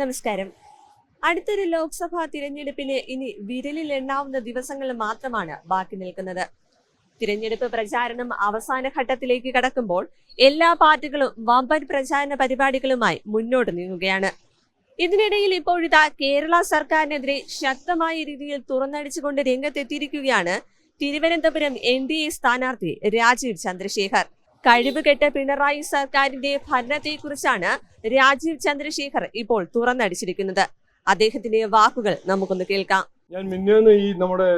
നമസ്കാരം. അടുത്തൊരു ലോക്സഭാ തിരഞ്ഞെടുപ്പിന് ഇനി വിരലിൽ എണ്ണാവുന്ന ദിവസങ്ങൾ മാത്രമാണ് ബാക്കി നിൽക്കുന്നത്. തിരഞ്ഞെടുപ്പ് പ്രചാരണം അവസാന ഘട്ടത്തിലേക്ക് കടക്കുമ്പോൾ എല്ലാ പാർട്ടികളും വമ്പൻ പ്രചാരണ പരിപാടികളുമായി മുന്നോട്ട് നീങ്ങുകയാണ്. ഇതിനിടയിൽ ഇപ്പോഴിതാ കേരള സർക്കാരിനെതിരെ ശക്തമായ രീതിയിൽ തുറന്നടിച്ചുകൊണ്ട് രംഗത്തെത്തിയിരിക്കുകയാണ് തിരുവനന്തപുരം എൻ ഡി എ സ്ഥാനാർത്ഥി രാജീവ് ചന്ദ്രശേഖർ. കഴിവുകെട്ട പിണറായി സർക്കാരിന്റെ ഭരണത്തെക്കുറിച്ചാണ് രാജീവ് ചന്ദ്രശേഖർ ഇപ്പോൾ തുറന്നടിച്ചിരിക്കുന്നത്. അദ്ദേഹത്തിന്റെ വാക്കുകൾ നമുക്കൊന്ന് കേൾക്കാം. ഞാൻ മിന്നേന്ന് ഈ നമ്മുടെ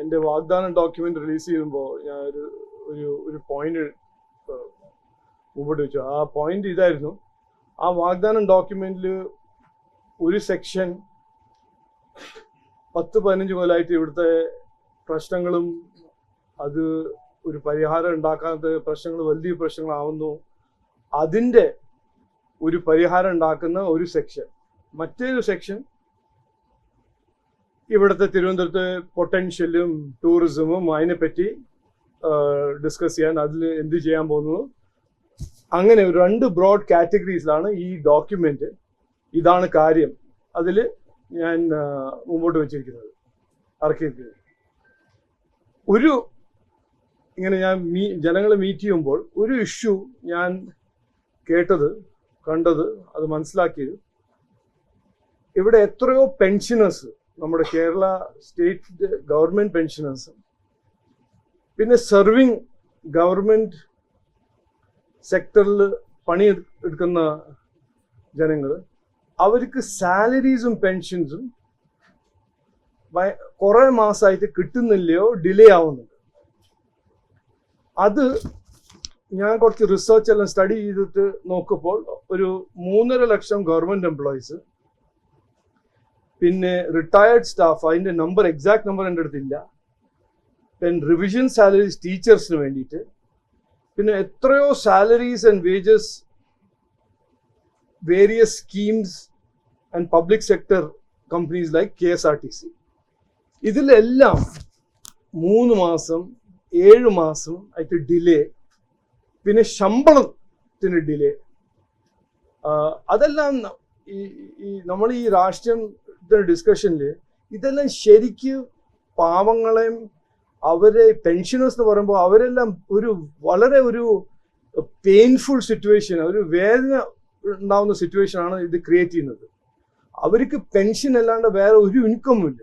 എന്റെ വാഗ്ദാനം ഡോക്യുമെന്റ് റിലീസ് ചെയ്യുമ്പോൾ ഞാൻ ഒരു ഒരു ഒരു പോയിന്റ് മുമ്പോട്ട് വെച്ചു ആ പോയിന്റ് ഇതായിരുന്നു. ആ വാഗ്ദാനം ഡോക്യുമെന്റിൽ ഒരു സെക്ഷൻ പത്ത് പതിനഞ്ച് കൊല്ലമായിട്ട് ഇവിടുത്തെ പ്രശ്നങ്ങളും അത് ഒരു പരിഹാരം ഉണ്ടാക്കാത്ത പ്രശ്നങ്ങൾ വലിയ പ്രശ്നങ്ങളാവുന്നു. അതിന്റെ ഒരു പരിഹാരം ഉണ്ടാക്കുന്ന ഒരു സെക്ഷൻ മറ്റേതൊരു സെക്ഷൻ ഇവിടുത്തെ തിരുവനന്തപുരത്ത് പൊട്ടൻഷ്യലും ടൂറിസമും അതിനെപ്പറ്റി ഡിസ്കസ് ചെയ്യാൻ അതിൽ എന്ത് ചെയ്യാൻ പോകുന്നു. അങ്ങനെ രണ്ട് ബ്രോഡ് കാറ്റഗറീസിലാണ് ഈ ഡോക്യുമെന്റ് ഇതാണ് കാര്യം. അതിൽ ഞാൻ മുമ്പോട്ട് വെച്ചിരിക്കുന്നത്. ഇറക്കിയിരിക്കുന്നത് ഒരു ഇങ്ങനെ ഞാൻ മീ ജനങ്ങളെ മീറ്റ് ചെയ്യുമ്പോൾ ഒരു ഇഷ്യൂ ഞാൻ കേട്ടത് കണ്ടത് അത് മനസ്സിലാക്കിയത്. ഇവിടെ എത്രയോ പെൻഷനേഴ്സ് നമ്മുടെ കേരള സ്റ്റേറ്റ് ഗവൺമെന്റ് പെൻഷനേഴ്സ് പിന്നെ സെർവിങ് ഗവൺമെന്റ് സെക്ടറിൽ പണി എടുക്കുന്ന ജനങ്ങൾ അവർക്ക് സാലറീസും പെൻഷൻസും കുറേ മാസമായിട്ട് കിട്ടുന്നില്ലയോ ഡിലേ ആവുന്നുണ്ട് അത് ഞാൻ കുറച്ച് റിസർച്ച് എല്ലാം സ്റ്റഡി ചെയ്തിട്ട് നോക്കുമ്പോൾ ഒരു മൂന്നര ലക്ഷം ഗവൺമെന്റ് എംപ്ലോയീസ് പിന്നെ റിട്ടയർഡ് സ്റ്റാഫ് അതിന്റെ നമ്പർ എക്സാക്ട് നമ്പർ എന്റെ അടുത്തില്ല. പിന്നെ റിവിഷൻ സാലറീസ് ടീച്ചേഴ്സിന് വേണ്ടിയിട്ട്. പിന്നെ എത്രയോ salaries and wages various schemes and public sector companies like K S R T C ഇതിലെല്ലാം മൂന്ന് മാസം ഏഴ് മാസം ആയിട്ട് ഡിലേ പിന്നെ ശമ്പളത്തിന് ഡിലേ അതെല്ലാം ഈ ഈ നമ്മൾ ഈ രാഷ്ട്രീയം ഡിസ്കഷനിൽ ഇതെല്ലാം ശരിക്ക് പാവങ്ങളെയും അവരെ പെൻഷനേഴ്സ് എന്ന് പറയുമ്പോൾ അവരെല്ലാം ഒരു വളരെ ഒരു പെയിൻഫുൾ സിറ്റുവേഷൻ ഒരു വേദന ഉണ്ടാവുന്ന സിറ്റുവേഷനാണ് ഇത് ക്രിയേറ്റ് ചെയ്യുന്നത്. അവർക്ക് പെൻഷൻ അല്ലാണ്ട് വേറെ ഒരു ഇൻകമും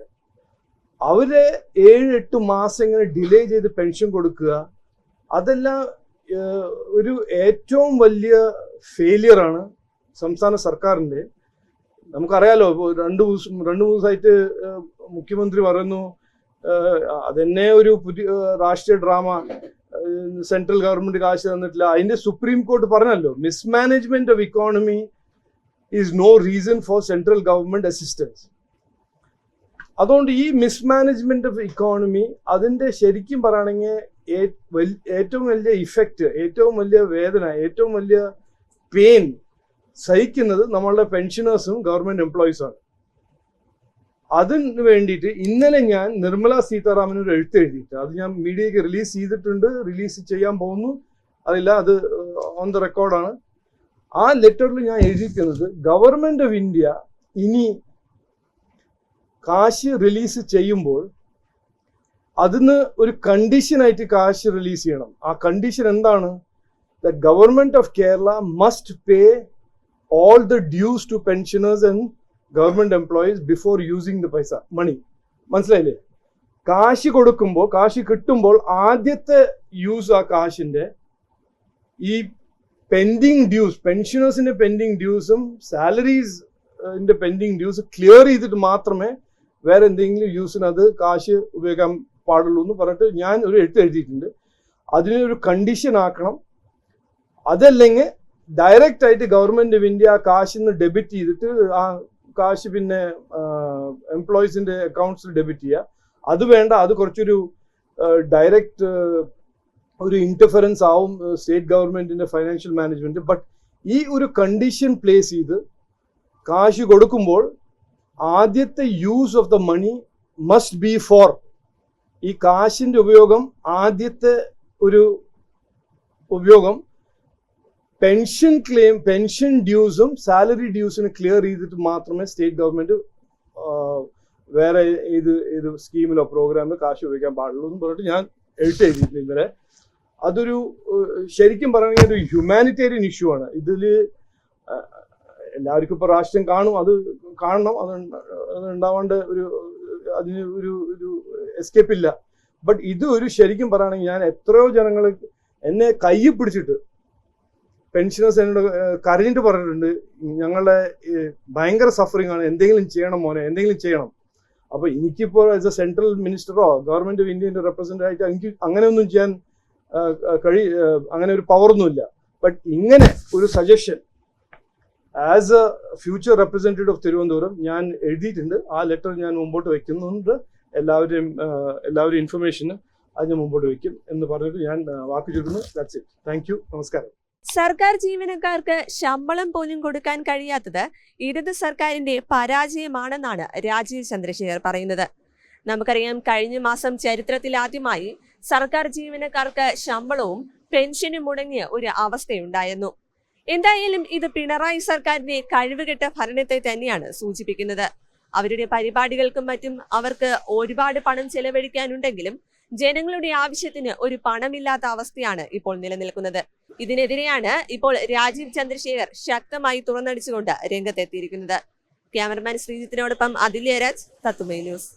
അവരെ ഏഴ് എട്ട് മാസം ഇങ്ങനെ ഡിലേ ചെയ്ത് പെൻഷൻ കൊടുക്കുക അതെല്ലാം ഒരു ഏറ്റവും വലിയ ഫെയിലിയർ ആണ് സംസ്ഥാന സർക്കാരിന്റെ നമുക്കറിയാലോ ഇപ്പോൾ രണ്ടു ദിവസം രണ്ടു ദിവസമായിട്ട് മുഖ്യമന്ത്രി പറയുന്നു അതന്നെ ഒരു പുതിയ രാഷ്ട്രീയ ഡ്രാമ സെൻട്രൽ ഗവൺമെന്റ് കാശ് തന്നിട്ടില്ല. അതിന്റെ സുപ്രീം കോർട്ട് പറഞ്ഞല്ലോ mismanagement of economy is no reason for central government assistance അതുകൊണ്ട് ഈ മിസ്മാനേജ്മെന്റ് ഓഫ് ഇക്കോണമി അതിന്റെ ശരിക്കും പറയുകയാണെങ്കിൽ ഏറ്റവും വലിയ ഇഫക്റ്റ് ഏറ്റവും വലിയ വേദന ഏറ്റവും വലിയ പെയിൻ സഹിക്കുന്നത് നമ്മളുടെ പെൻഷനേഴ്സും ഗവൺമെന്റ് എംപ്ലോയീസുമാണ് അതിന് വേണ്ടിയിട്ട് ഇന്നലെ ഞാൻ നിർമ്മല സീതാരാമൻ ഒരു എഴുത്ത് എഴുതിയിട്ട് അത് ഞാൻ മീഡിയയ്ക്ക് റിലീസ് ചെയ്തിട്ടുണ്ട് റിലീസ് ചെയ്യാൻ പോകുന്നു. അതില്ല അത് ഓൺ ദ റെക്കോർഡാണ് ആ ലെറ്ററിൽ ഞാൻ എഴുതിയിരിക്കുന്നത് ഗവൺമെന്റ് ഓഫ് ഇന്ത്യ ഇനി കാശ് റിലീസ് ചെയ്യുമ്പോൾ അതിന് ഒരു കണ്ടീഷനായിട്ട് കാശ് റിലീസ് ചെയ്യണം. ആ കണ്ടീഷൻ എന്താണ്? The government of Kerala must pay all the dues to pensioners and government employees before using the paisa money മനസ്സിലായില്ലേ? കാശ് കൊടുക്കുമ്പോൾ കാശ് കിട്ടുമ്പോൾ ആദ്യത്തെ യൂസ് ആ കാശിന്റെ ഈ പെൻഡിങ് ഡ്യൂസ് പെൻഷനേഴ്സിന്റെ പെൻഡിങ് ഡ്യൂസും സാലറീസ് പെൻഡിങ് ഡ്യൂസ് ക്ലിയർ ചെയ്തിട്ട് മാത്രമേ വേറെ എന്തെങ്കിലും യൂസിന് അത് കാശ് ഉപയോഗിക്കാൻ പാടുള്ളൂ എന്ന് പറഞ്ഞിട്ട് ഞാൻ ഒരു എഴുത്ത് എഴുതിയിട്ടുണ്ട്. അതിനൊരു കണ്ടീഷൻ ആക്കണം. അതല്ലെങ്കിൽ ഡയറക്റ്റ് ആയിട്ട് ഗവൺമെന്റ് ഓഫ് ഇന്ത്യ കാശിൽ നിന്ന് ഡെബിറ്റ് ചെയ്തിട്ട് ആ കാശ് പിന്നെ എംപ്ലോയീസിന്റെ അക്കൗണ്ട്സിൽ ഡെബിറ്റ് ചെയ്യുക. അത് വേണ്ട അത് കുറച്ചൊരു ഡയറക്റ്റ് ഒരു ഇന്റർഫറൻസ് ആവും സ്റ്റേറ്റ് ഗവൺമെന്റിന്റെ ഫൈനാൻഷ്യൽ മാനേജ്മെന്റ് ബട്ട് ഈ ഒരു കണ്ടീഷൻ പ്ലേസ് ചെയ്ത് കാശ് കൊടുക്കുമ്പോൾ ആദ്യത്തെ use of the money must be for ഈ കാശിന്റെ ഉപയോഗം ആദ്യത്തെ ഒരു ഉപയോഗം പെൻഷൻ ക്ലെയിം പെൻഷൻ ഡ്യൂസും സാലറി ഡ്യൂസിന് ക്ലിയർ ചെയ്തിട്ട് മാത്രമേ സ്റ്റേറ്റ് ഗവൺമെന്റ് വേറെ ഇത് ഇത് സ്കീമിലോ പ്രോഗ്രാമിലോ കാശ് ഉപയോഗിക്കാൻ പാടുള്ളൂ എന്ന് പറഞ്ഞിട്ട് ഞാൻ എഴുത്ത് എഴുതിയിട്ടുണ്ട് ഇന്നലെ. അതൊരു ശരിക്കും പറയുകയാണെങ്കിൽ ഒരു ഹ്യൂമാനിറ്റേറിയൻ ഇഷ്യൂ ആണ്. ഇതിൽ എല്ലാവർക്കും ഇപ്പോൾ രാഷ്ട്രീയം കാണും അത് കാണണം അത് അത് ഉണ്ടാവാണ്ട് ഒരു അതിന് ഒരു ഒരു എസ്കേപ്പ് ഇല്ല. ബട്ട് ഇത് ഒരു ശരിക്കും പറയുകയാണെങ്കിൽ ഞാൻ എത്രയോ ജനങ്ങൾ എന്നെ കൈ പിടിച്ചിട്ട് പെൻഷനേഴ്സ് എന്നോട് കരഞ്ഞിട്ട് പറഞ്ഞിട്ടുണ്ട്. ഞങ്ങളുടെ ഭയങ്കര സഫറിങ് ആണ്. എന്തെങ്കിലും ചെയ്യണം മോനെ എന്തെങ്കിലും ചെയ്യണം. അപ്പൊ എനിക്കിപ്പോൾ ആസ് എ സെൻട്രൽ മിനിസ്റ്ററോ ഗവൺമെന്റ് ഓഫ് ഇന്ത്യന്റെ റെപ്രസെന്റേറ്റീവ് ആയിട്ട് എനിക്ക് അങ്ങനെയൊന്നും ചെയ്യാൻ കഴി അങ്ങനെ ഒരു പവറൊന്നുമില്ല ബട്ട് ഇങ്ങനെ ഒരു suggestion as a future representative of Thiruvananthapuram ഞാൻ എഴുതിയിട്ടുണ്ട്. ആ ലെറ്റർ ഞാൻ മുമ്പോട്ട് വെക്കുന്നുണ്ട്. എല്ലാവരെയും എല്ലാവരും ഇൻഫർമേഷന് അത് ഞാൻ മുമ്പോട്ട് വെക്കും എന്ന് പറഞ്ഞിട്ട് ഞാൻ വാക്ക് ഇറ്റ് താങ്ക് യു നമസ്കാരം. സർക്കാർ ജീവനക്കാർക്ക് ശമ്പളം പോലും കൊടുക്കാൻ കഴിയാത്തത് ഇടത് സർക്കാരിന്റെ പരാജയമാണെന്നാണ് രാജീവ് ചന്ദ്രശേഖർ പറയുന്നത്. നമുക്കറിയാം കഴിഞ്ഞ മാസം ചരിത്രത്തിൽ ആദ്യമായി സർക്കാർ ജീവനക്കാർക്ക് ശമ്പളവും പെൻഷനും മുടങ്ങിയ ഒരു അവസ്ഥയുണ്ടായിരുന്നു. എന്തായാലും ഇത് പിണറായി സർക്കാരിന്റെ കഴിവുകെട്ട ഭരണത്തെ തന്നെയാണ് സൂചിപ്പിക്കുന്നത്. അവരുടെ പരിപാടികൾക്കും മറ്റും അവർക്ക് ഒരുപാട് പണം ചെലവഴിക്കാനുണ്ടെങ്കിലും ജനങ്ങളുടെ ആവശ്യത്തിന് ഒരു പണമില്ലാത്ത അവസ്ഥയാണ് ഇപ്പോൾ നിലനിൽക്കുന്നത്. ഇതിനെതിരെയാണ് ഇപ്പോൾ രാജീവ് ചന്ദ്രശേഖർ ശക്തമായി തുറന്നടിച്ചുകൊണ്ട് രംഗത്തെത്തിയിരിക്കുന്നത്. ക്യാമറമാൻ ശ്രീജിത്തിനോടൊപ്പം അതിലയരാജ് തത്തുമൈ ന്യൂസ്.